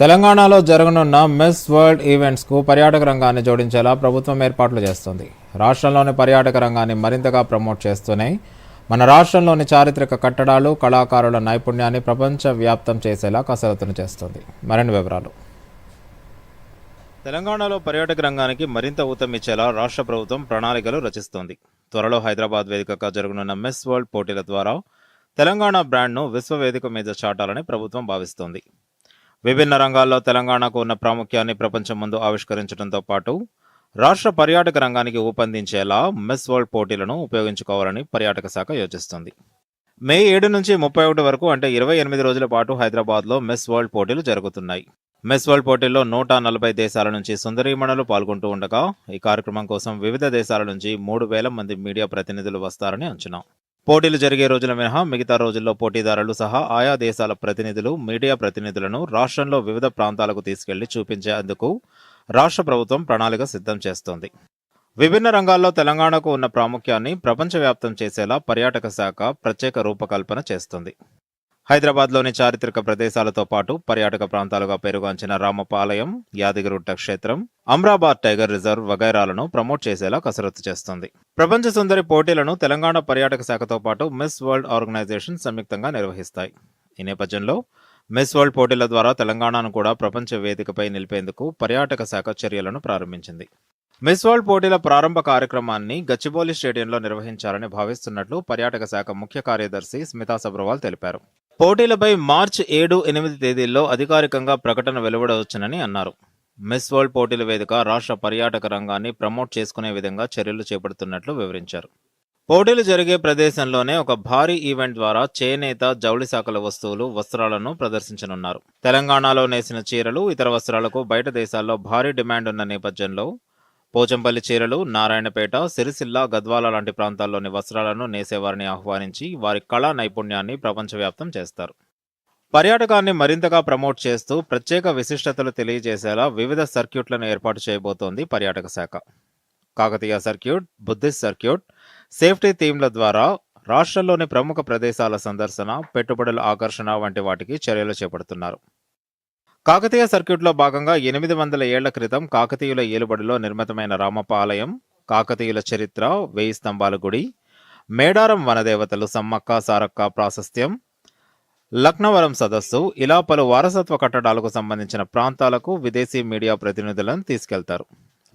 తెలంగాణలో జరగనున్న miss world ఈవెంట్స్కు పర్యాటక రంగాన్ని జోడించేలా ప్రభుత్వం ఏర్పాట్లు చేస్తుంది. రాష్ట్రంలోని పర్యాటక రంగాన్ని మరింతగా ప్రమోట్ చేస్తూనే మన రాష్ట్రంలోని చారిత్రక కట్టడాలు కళాకారుల నైపుణ్యాన్ని ప్రపంచవ్యాప్తం చేసేలా కసరత్తును చేస్తుంది. మరిన్ని వివరాలు. తెలంగాణలో పర్యాటక రంగానికి మరింత ఊతమిచ్చేలా రాష్ట్ర ప్రభుత్వం ప్రణాళికలు రచిస్తోంది. త్వరలో హైదరాబాద్ వేదికగా జరగనున్న మిస్ వరల్డ్ పోటీల ద్వారా తెలంగాణ బ్రాండ్ను విశ్వవేదిక మీద చాటాలని ప్రభుత్వం భావిస్తోంది. విభిన్న రంగాల్లో తెలంగాణకు ఉన్న ప్రాముఖ్యాన్ని ప్రపంచం ముందు ఆవిష్కరించడంతో పాటు రాష్ట్ర పర్యాటక రంగానికి ఊపందించేలా మిస్ వరల్డ్ పోటీలను ఉపయోగించుకోవాలని పర్యాటక శాఖ యోచిస్తుంది. మే ఏడు నుంచి ముప్పై ఒకటి వరకు అంటే ఇరవై ఎనిమిది రోజుల పాటు హైదరాబాద్లో మిస్ వరల్డ్ పోటీలు జరుగుతున్నాయి. మిస్ వరల్డ్ పోటీల్లో నూట నలభై దేశాల నుంచి సుందరీమణులు పాల్గొంటూ ఉండగా ఈ కార్యక్రమం కోసం వివిధ దేశాల నుంచి మూడు వేల మంది మీడియా ప్రతినిధులు వస్తారని అంచనా. పోటీలు జరిగే రోజుల మినహా మిగతా రోజుల్లో పోటీదారులు సహా ఆయా దేశాల ప్రతినిధులు మీడియా ప్రతినిధులను రాష్ట్రంలో వివిధ ప్రాంతాలకు తీసుకెళ్ళి చూపించేందుకు రాష్ట్ర ప్రభుత్వం ప్రణాళిక సిద్ధం చేస్తోంది. విభిన్న రంగాల్లో తెలంగాణకు ఉన్న ప్రాముఖ్యాన్ని ప్రపంచవ్యాప్తం చేసేలా పర్యాటక శాఖ ప్రత్యేక రూపకల్పన చేస్తుంది. హైదరాబాద్లోని చారిత్రక ప్రదేశాలతో పాటు పర్యాటక ప్రాంతాలుగా పేరుగాంచిన రామపాలయం యాదగిరిగుట్ట క్షేత్రం అమ్రాబాద్ టైగర్ రిజర్వ్ వగైరాలను ప్రమోట్ చేసేలా కసరత్తు చేస్తుంది. ప్రపంచ సుందరి పోటీలను తెలంగాణ పర్యాటక శాఖతో పాటు మిస్ వరల్డ్ ఆర్గనైజేషన్ సంయుక్తంగా నిర్వహిస్తాయి. ఈ నేపథ్యంలో మిస్ వరల్డ్ పోటీల ద్వారా తెలంగాణను కూడా ప్రపంచ వేదికపై నిలిపేందుకు పర్యాటక శాఖ చర్యలను ప్రారంభించింది. మిస్ వరల్డ్ పోటీల ప్రారంభ కార్యక్రమాన్ని గచ్చిబౌలి స్టేడియంలో నిర్వహించాలని భావిస్తున్నట్లు పర్యాటక శాఖ ముఖ్య కార్యదర్శి స్మితా సబ్రవాల్ తెలిపారు. పోటీలపై మార్చి ఏడు ఎనిమిది తేదీల్లో అధికారికంగా ప్రకటన వెలువడవచ్చునని అన్నారు. మిస్ వరల్డ్ పోటీల వేదిక రాష్ట్ర పర్యాటక రంగాన్ని ప్రమోట్ చేసుకునే విధంగా చర్యలు చేపడుతున్నట్లు వివరించారు. పోటీలు జరిగే ప్రదేశంలోనే ఒక భారీ ఈవెంట్ ద్వారా చేనేత జౌళి శాఖల వస్తువులు వస్త్రాలను ప్రదర్శించనున్నారు. తెలంగాణలో నేసిన చీరలు ఇతర వస్త్రాలకు బయట దేశాల్లో భారీ డిమాండ్ ఉన్న నేపథ్యంలో పోచంపల్లి చీరలు నారాయణపేట సిరిసిల్ల గద్వాల లాంటి ప్రాంతాల్లోని వస్త్రాలను నేసేవారిని ఆహ్వానించి వారి కళా నైపుణ్యాన్ని ప్రపంచవ్యాప్తం చేస్తారు. పర్యాటకాన్ని మరింతగా ప్రమోట్ చేస్తూ ప్రత్యేక విశిష్టతలు తెలియజేసేలా వివిధ సర్క్యూట్లను ఏర్పాటు చేయబోతోంది పర్యాటక శాఖ. Kakatiya circuit Buddhist circuit safety థీమ్ల ద్వారా రాష్ట్రంలోని ప్రముఖ ప్రదేశాల సందర్శన పెట్టుబడుల ఆకర్షణ వంటి వాటికి చర్యలు చేపడుతున్నారు. కాకతీయ సర్క్యూట్లో భాగంగా ఎనిమిది వందల ఏళ్ళ క్రితం కాకతీయుల ఏలుబడిలో నిర్మితమైన రామప్ప ఆలయం కాకతీయుల చరిత్ర వెయ్యి స్తంభాల గుడి మేడారం వనదేవతలు సమ్మక్క సారక్క ప్రాశస్త్యం లక్నవరం సదస్సు ఇలా పలు వారసత్వ కట్టడాలకు సంబంధించిన ప్రాంతాలకు విదేశీ మీడియా ప్రతినిధులను తీసుకెళ్తారు.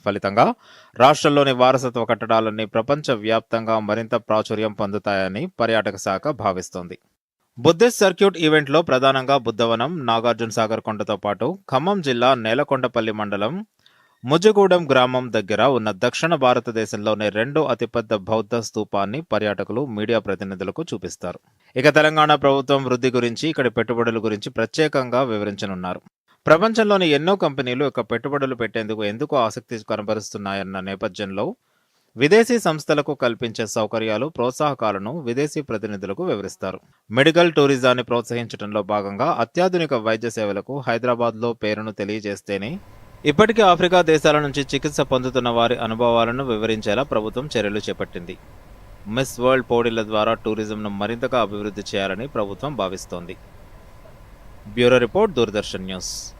ఫలితంగా రాష్ట్రంలోని వారసత్వ కట్టడాలన్నీ ప్రపంచవ్యాప్తంగా మరింత ప్రాచుర్యం పొందుతాయని పర్యాటక శాఖ భావిస్తోంది. బుద్ధిస్ట్ సర్క్యూట్ ఈవెంట్లో ప్రధానంగా బుద్ధవనం నాగార్జున సాగర్ కొండతో పాటు ఖమ్మం జిల్లా నేలకొండపల్లి మండలం ముజగూడెం గ్రామం దగ్గర ఉన్న దక్షిణ భారతదేశంలోని రెండో అతిపెద్ద బౌద్ధ స్తూపాన్ని పర్యాటకులు మీడియా ప్రతినిధులకు చూపిస్తారు. ఇక తెలంగాణ ప్రభుత్వం వృద్ధి గురించి ఇక్కడి పెట్టుబడుల గురించి ప్రత్యేకంగా వివరించనున్నారు. ప్రపంచంలోని ఎన్నో కంపెనీలు ఇక పెట్టుబడులు పెట్టేందుకు ఎందుకు ఆసక్తి కనబరుస్తున్నాయన్న నేపథ్యంలో విదేశీ సంస్థలకు కల్పించే సౌకర్యాలు ప్రోత్సాహకాలను విదేశీ ప్రతినిధులకు వివరిస్తారు. మెడికల్ టూరిజాన్ని ప్రోత్సహించడంలో భాగంగా అత్యాధునిక వైద్య సేవలకు హైదరాబాద్లో పేరును తెలియజేస్తేనే ఇప్పటికే ఆఫ్రికా దేశాల నుంచి చికిత్స పొందుతున్న వారి అనుభవాలను వివరించేలా ప్రభుత్వం చర్యలు చేపట్టింది. మిస్ వరల్డ్ పోటీల ద్వారా టూరిజంను మరింతగా అభివృద్ధి చేయాలని ప్రభుత్వం భావిస్తోంది. Bureau report Doordarshan news.